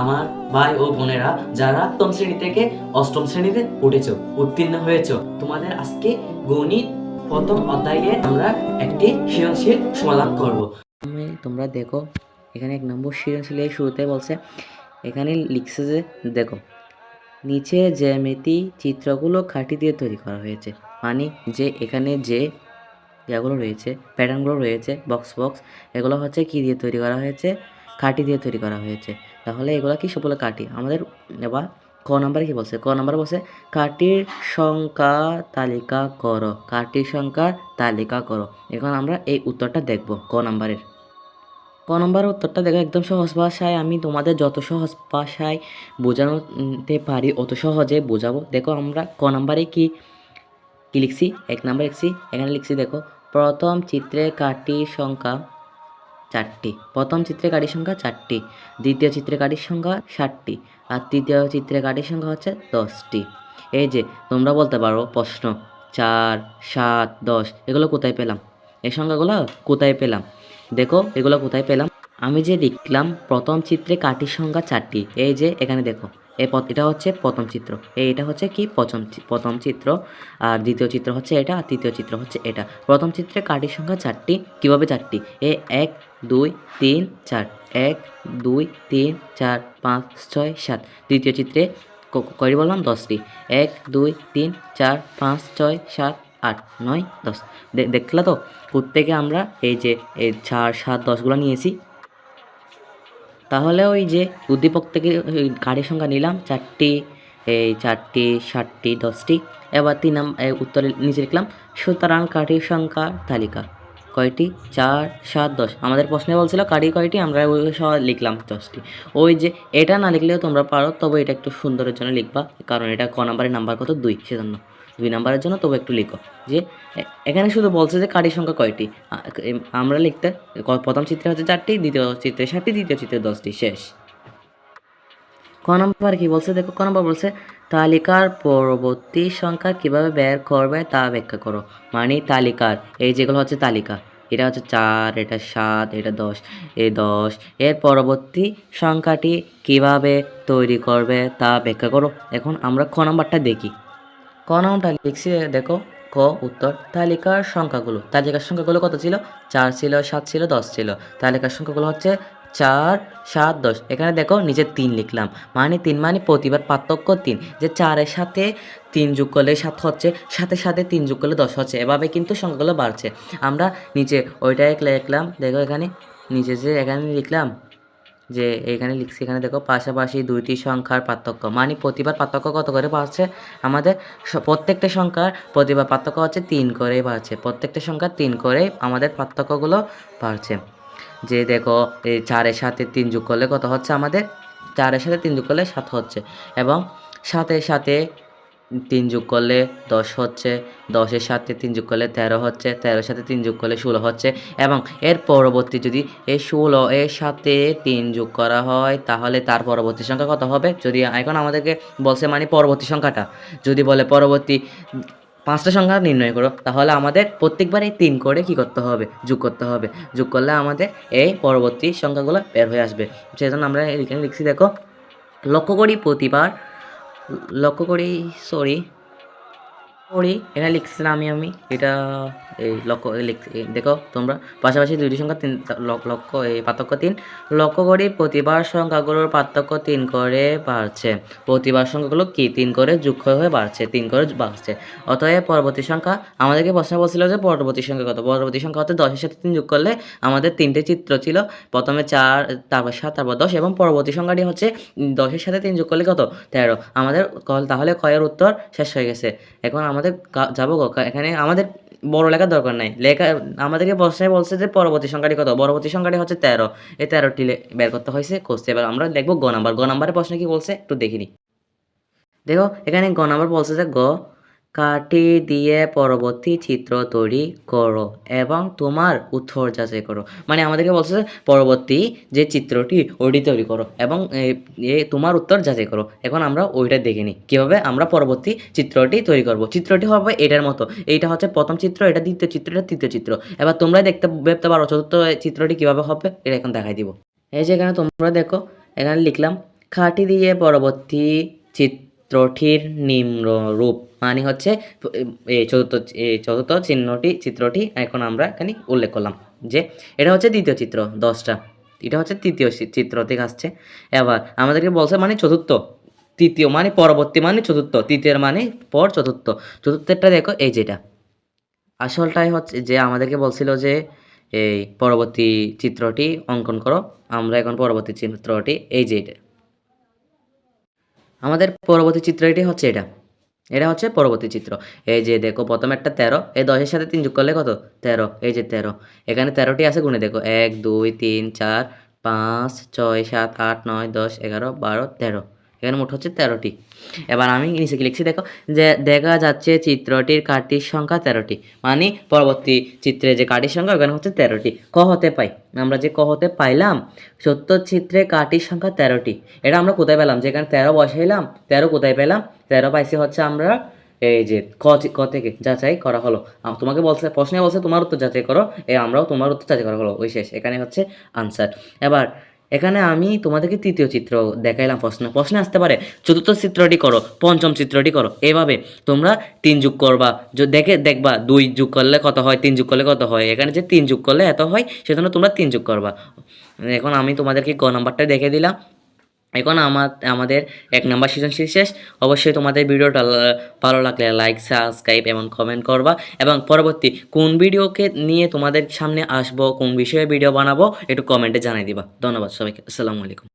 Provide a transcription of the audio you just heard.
আমার ভাই ও বোনেরা, যারা সপ্তম শ্রেণি থেকে অষ্টম শ্রেণীতে উঠেছো, উত্তীর্ণ হয়েছো। তোমাদের আজকে গণিত প্রথম অধ্যায়ে আমরা একটি সৃজনশীল সমাধান করব। তোমরা দেখো, এখানে এক নম্বর সৃজনশীল এই শুরুতে বলছে, এখানে লিখছে যে, দেখো, নিচে জ্যামিতি চিত্রগুলো খাঁটি দিয়ে তৈরি করা হয়েছে মানে যে এখানে যে ইয়েগুলো রয়েছে প্যাটার্নগুলো রয়েছে বক্স বক্স এগুলো হচ্ছে কি দিয়ে তৈরি করা হয়েছে? কাঠি দিয়ে তৈরি করা হয়েছে। তাহলে এগুলো কি সবগুলো কাঠি? আমাদের এবার ক নাম্বারে কি বলছে? ক নাম্বার বলছে কাটির সংখ্যা তালিকা করো কাটির সংখ্যার তালিকা করো। এখন আমরা এই উত্তরটা দেখব ক নাম্বারের। ক নম্বরের উত্তরটা দেখো একদম সহজ ভাষায়, আমি তোমাদের যত সহজ ভাষায় বোঝানোতে পারি অত সহজে বোঝাবো। দেখো আমরা ক নাম্বারে কি কি লিখছি? এক নাম্বার লিখছি, এখানে লিখছি দেখো, প্রথম চিত্রে কাটির সংখ্যা চারটি। প্রথম চিত্রে কাঠির সংখ্যা চারটি, দ্বিতীয় চিত্রে কাঠির সংখ্যা ষাটটি, আর তৃতীয় চিত্রে কাঠির সংখ্যা হচ্ছে দশটি। এই যে, তোমরা বলতে পারো প্রশ্ন চার, সাত, দশ, এগুলো কোথায় পেলাম? এই সংখ্যাগুলো কোথায় পেলাম? দেখো, এগুলো কোথায় পেলাম? আমি যে লিখলাম প্রথম চিত্রে কাটির সংখ্যা চারটি, এই যে, এখানে দেখো পথ, এটা হচ্ছে প্রথম চিত্র, এই এটা হচ্ছে কি? প্রথম প্রথম চিত্র, আর দ্বিতীয় চিত্র হচ্ছে এটা, আর তৃতীয় চিত্র হচ্ছে এটা। প্রথম চিত্রে কাটির সংখ্যা চারটি, কীভাবে চারটি? এ এক দুই, তিন, চার, এক, দুই, তিন, চার, পাঁচ, ছয়, সাত। দ্বিতীয় চিত্রে কয়টি বললাম দশটি। এক, দুই, তিন, চার, পাঁচ, ছয়, সাত, আট, নয়, দশ। দেখলা তো? প্রত্যেকে আমরা এই যে, এই চার, সাত, দশগুলো নিয়েছি। তাহলে ওই যে উদ্দীপক থেকে গাড়ির সংখ্যা নিলাম। চারটি, এই চারটি ষাটটি দশটি। এবার তিন উত্তরে নিচে লিখলাম, সুতরাং কাঠির সংখ্যার তালিকা। কয়টি? চার, সাত, দশ। আমাদের প্রশ্নে বলছিল কারি কয়টি? আমরা ওই সব লিখলাম দশটি। ওই যে এটা না লিখলেও তোমরা পারো, তবে এটা একটু সুন্দরের জন্য লিখবা, কারণ এটা ক নাম্বারের নাম্বার কত? দুই। সেজন্য দুই নাম্বারের জন্য তবে একটু লিখো। যে এখানে শুধু বলছে যে কারির সংখ্যা কয়টি? আমরা লিখতে প্রথম চিত্রে হচ্ছে চারটি, দ্বিতীয় চিত্রে সাতটি, দ্বিতীয় চিত্রে দশটি। শেষ। ক নম্বর কি বলছে? দেখো, ক নম্বর বলছে, তালিকার পরবর্তী সংখ্যা কীভাবে বের করবে তা ব্যাখ্যা করো। মানে তালিকার, এই যেগুলো হচ্ছে তালিকা, এটা হচ্ছে চার, এটা সাত, এটা দশ, এই দশ, এর পরবর্তী সংখ্যাটি কীভাবে তৈরি করবে তা ব্যাখ্যা করো। এখন আমরা ক নম্বরটা দেখি। ক নম্বরটা লিখছি, দেখো, ক, উত্তর, তালিকার সংখ্যাগুলো। তালিকার সংখ্যাগুলো কত ছিল? চার ছিল, সাত ছিল, দশ ছিল। তালিকার সংখ্যাগুলো হচ্ছে চার, সাত, দশ। এখানে দেখো নিচে তিন লিখলাম। মানে তিন মানে প্রতিবার পার্থক্য তিন। যে চারের সাথে তিন যোগ করলে সাত হচ্ছে সাথে সাথে তিন যোগ করলে দশ হচ্ছে। এভাবে কিন্তু সংখ্যাগুলো বাড়ছে। আমরা নিচে ওইটাই লিখলাম। দেখো এখানে নিচে যে এখানে লিখলাম, যে এখানে লিখছি, এখানে দেখো পাশাপাশি দুইটি সংখ্যার পার্থক্য। মানে প্রতিবার পার্থক্য কত করে বাড়ছে? আমাদের প্রত্যেকটা সংখ্যার প্রতিবার পার্থক্য হচ্ছে তিন করে বাড়ছে। প্রত্যেকটা সংখ্যা তিন করে আমাদের পার্থক্যগুলো বাড়ছে। যে দেখো, এই চারের সাথে তিন যোগ করলে কত হচ্ছে আমাদের? চারের সাথে তিন যোগ করলে সাত হচ্ছে। এবং সাতের সাথে তিন যোগ করলে দশ হচ্ছে। দশের সাথে তিন যোগ করলে তেরো হচ্ছে। তেরোর সাথে তিন যোগ করলে ষোলো হচ্ছে। এবং এর পরবর্তী যদি এই ষোলো এর সাথে তিন যোগ করা হয়, তাহলে তার পরবর্তী সংখ্যা কত হবে? যদি এখন আমাদেরকে বলছে মানে পরবর্তী সংখ্যাটা। যদি বলে পরবর্তী পাঁচটা সংখ্যা নির্ণয় করো। তাহলে আমাদের প্রত্যেকবার এই তিন করে কি করতে হবে? যোগ করতে হবে। যোগ করলে আমাদের এই পরবর্তী সংখ্যাগুলো বের হয়ে আসবে। সেজন্য আমরা এখানে লিখছি, দেখো, লক্ষ্য করি প্রতিবার, লক্ষ্য করি সরি করি এখানে লিখছিলাম আমি আমি। এটা এই লক্ষ্য দেখো তোমরা। পাশাপাশি দুইটি সংখ্যা তিন লক্ষ্য এই পার্থক্য তিন। লক্ষ্য করি প্রতিবার সংখ্যাগুলোর পার্থক্য তিন করে বাড়ছে। প্রতিবার সংখ্যাগুলো কি? তিন করে যোগ হয়ে বাড়ছে, তিন করে বাড়ছে। অতএব পরবর্তী সংখ্যা, আমাদেরকে প্রশ্ন বলছিল যে পরবর্তী সংখ্যা কত? পরবর্তী সংখ্যা হতে দশের সাথে তিন যোগ করলে আমাদের তিনটে চিত্র ছিল। প্রথমে চার, তারপর সাত, তারপর দশ এবং পরবর্তী সংখ্যাটি হচ্ছে দশের সাথে তিন যোগ করলে কত? তেরো। আমাদের তাহলে কয়ের উত্তর শেষ হয়ে গেছে। এখন আমাদের কা- যাব গো, এখানে আমাদের বড় লেখার দরকার নাই। লেখা আমাদেরকে প্রশ্নে বলছে যে পরবর্তী সংখ্যাটি কত? পরবর্তী সংখ্যাটি হচ্ছে তেরো। এই তেরোটি বের করতে হয়েছে কোর্সে এবার আমরা দেখব গ নাম্বার। গ নাম্বারের প্রশ্নে কি বলছে? একটু দেখিনি দেখো এখানে গ নাম্বার বলছে যে গ কাটি দিয়ে পরবর্তী চিত্র তৈরি করো এবং তোমার উত্তর যাচাই করো। মানে আমাদেরকে বলছে পরবর্তী যে চিত্রটি, ওইটি তৈরি করো এবং তোমার উত্তর যাচাই করো। এখন আমরা ওইটা দেখে নিই। কীভাবে? আমরা পরবর্তী চিত্রটি তৈরি করব। চিত্রটি হবে এটার মতো। এইটা হচ্ছে প্রথম চিত্র, এটা দ্বিতীয় চিত্র, এটা তৃতীয় চিত্র। এবার তোমরা দেখতে দেখতে পারো চতুর্থ চিত্রটি কীভাবে হবে, এটা এখন দেখাই দিব। এই যে এখানে তোমরা দেখো, এখানে লিখলাম খাটি দিয়ে পরবর্তী চিত্রটির নিম্ন রূপ মানে হচ্ছে এই চতুর্থ এই চতুর্থ চিহ্নটি, চিত্রটি এখন আমরা এখানে উল্লেখ করলাম যে এটা হচ্ছে দ্বিতীয় চিত্র, দশটা। এটা হচ্ছে তৃতীয় চিত্র থেকে আসছে। এবার আমাদেরকে বলছে মানে চতুর্থ। তৃতীয় মানে পরবর্তী মানে চতুর্থ। তৃতীয় মানে পর চতুর্থ। চতুর্থটা দেখো, এই যেটা আসলটাই হচ্ছে যে আমাদেরকে বলছিল যে এই পরবর্তী চিত্রটি অঙ্কন করো। আমরা এখন পরবর্তী চিত্রটি, এই যে এটা। আমাদের পরবর্তী চিত্র এটি হচ্ছে এটা। এটা হচ্ছে পরবর্তী চিত্র। এই যে দেখো, প্রথম একটা তেরো, এই দশের সাথে তিন যোগ করলে কত? তেরো। এই যে তেরো। এখানে তেরোটি আছে গুনে দেখো। এক, দুই, তিন, চার, পাঁচ, ছয়, সাত, আট, নয়, দশ, এগারো, বারো, তেরো। এখানে মোট হচ্ছে তেরোটি। এবার আমি নিচে লিখছি? দেখো, যে দেখা যাচ্ছে চিত্রটির কাঠির সংখ্যা তেরোটি। মানে পরবর্তী চিত্রে যে কাঠির সংখ্যা, ওখানে হচ্ছে তেরোটি। ক হতে পাই? আমরা যে ক হতে পাইলাম, সত্য চিত্রে কাঠির সংখ্যা তেরোটি। এটা আমরা কোথায় পেলাম? যেখানে তেরো বসাইলাম, তেরো কোথায় পেলাম? তেরো পাইছি হচ্ছে আমরা এই যে ক ক থেকে যাচাই করা হলো। তোমাকে বলছে, প্রশ্নে বলছে, তোমার উত্তর যাচাই করো। এ, আমরাও তোমার উত্তর যাচাই করা হলো। ওই শেষ। এখানে হচ্ছে আনসার এবার এখানে আমি তোমাদেরকে তৃতীয় চিত্র দেখাইলাম প্রশ্ন। প্রশ্নে আসতে পারে, চতুর্থ চিত্রটি করো, পঞ্চম চিত্রটি করো। এভাবে তোমরা তিন যুগ করবা। দেখে দেখবা, দুই যুগ করলে কত হয়, তিন যুগ করলে কত হয়। এখানে যে তিন যুগ করলে এত হয়, সেজন্য তোমরা তিন যুগ করবা। এখন আমি তোমাদেরকে ক নাম্বারটা দেখে দিলাম। এখন আমার, আমাদের এক নাম্বার সিজন শেষ অবশ্যই তোমাদের ভিডিওটা ভালো লাগলে লাইক সাবস্ক্রাইব এবং কমেন্ট করবা। এবং পরবর্তী কোন ভিডিওকে নিয়ে তোমাদের সামনে আসব, কোন বিষয়ে ভিডিও বানাবো, একটু কমেন্টে জানিয়ে দিবা। ধন্যবাদ সবাইকে। আসসালামু আলাইকুম।